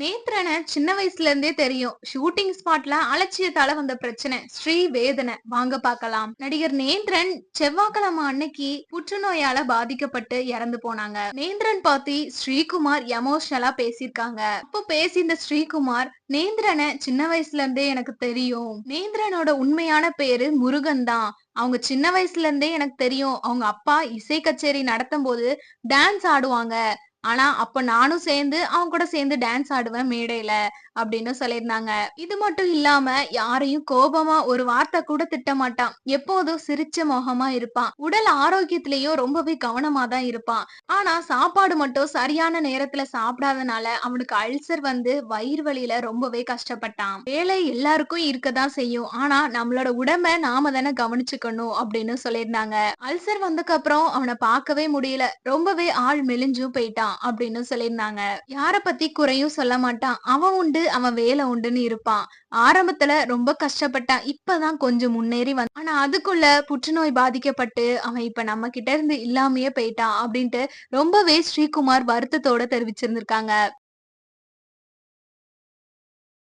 நேத்ரனை சின்ன வயசுல இருந்தே தெரியும். ஷூட்டிங் ஸ்பாட்ல அலட்சியத்தால வந்த பிரச்சனை. ஸ்ரீ வேதனை வாங்க பார்க்கலாம். நடிகர் நேந்திரன் செவ்வாய்க்கிழமை அன்னைக்கு புற்றுநோயால பாதிக்கப்பட்டு இறந்து போனாங்க. நேந்திரன் பாத்தி ஸ்ரீகுமார் எமோஷனலா பேசியிருக்காங்க. அப்போ பேசி இந்த ஸ்ரீகுமார் நேந்திரனை சின்ன வயசுல இருந்தே எனக்கு தெரியும். நேந்திரனோட உண்மையான பேரு முருகன் தான். அவங்க சின்ன வயசுல இருந்தே எனக்கு தெரியும். அவங்க அப்பா இசை கச்சேரி நடத்தும் போது டான்ஸ் ஆடுவாங்க. ஆனா அப்ப நானும் சேர்ந்து அவங்க கூட சேர்ந்து டான்ஸ் ஆடுவேன் மேடையில அப்படின்னு சொல்லியிருந்தாங்க. இது மட்டும் இல்லாம யாரையும் கோபமா ஒரு வார்த்தை கூட திட்ட மாட்டான். எப்போதும் சிரிச்ச முகமா இருப்பான். உடல் ஆரோக்கியத்திலயும் ரொம்பவே கவனமா தான் இருப்பான். ஆனா சாப்பாடு மட்டும் சரியான நேரத்துல சாப்பிடாதனால அவனுக்கு அல்சர் வந்து வயிறு வலியில ரொம்பவே கஷ்டப்பட்டான். வேலை எல்லாருக்கும் இருக்கதான் செய்யும். ஆனா நம்மளோட உடம்ப நாம தானே கவனிச்சுக்கணும் அப்படின்னு சொல்லியிருந்தாங்க. அல்சர் வந்ததுக்கு அப்புறம் அவனை பார்க்கவே முடியல. ரொம்பவே ஆள் மெலிஞ்சும் போயிட்டான். அப்படின்னு சொல்லியிருந்தாங்க. யார பத்தி குறையும் சொல்ல மாட்டான். அவன் உண்டு அவன் வேலை உண்டுன்னு இருப்பான். ஆரம்பத்துல ரொம்ப கஷ்டப்பட்டான். இப்பதான் கொஞ்சம் முன்னேறி வந்தான் ஆனா அதுக்குள்ள புற்றுநோய் பாதிக்கப்பட்டு அவன் இப்ப நம்ம கிட்ட இருந்து இல்லாமையே போயிட்டான் அப்படின்ட்டு ரொம்பவே ஸ்ரீகுமார் வருத்தத்தோட தெரிவிச்சிருந்திருக்காங்க.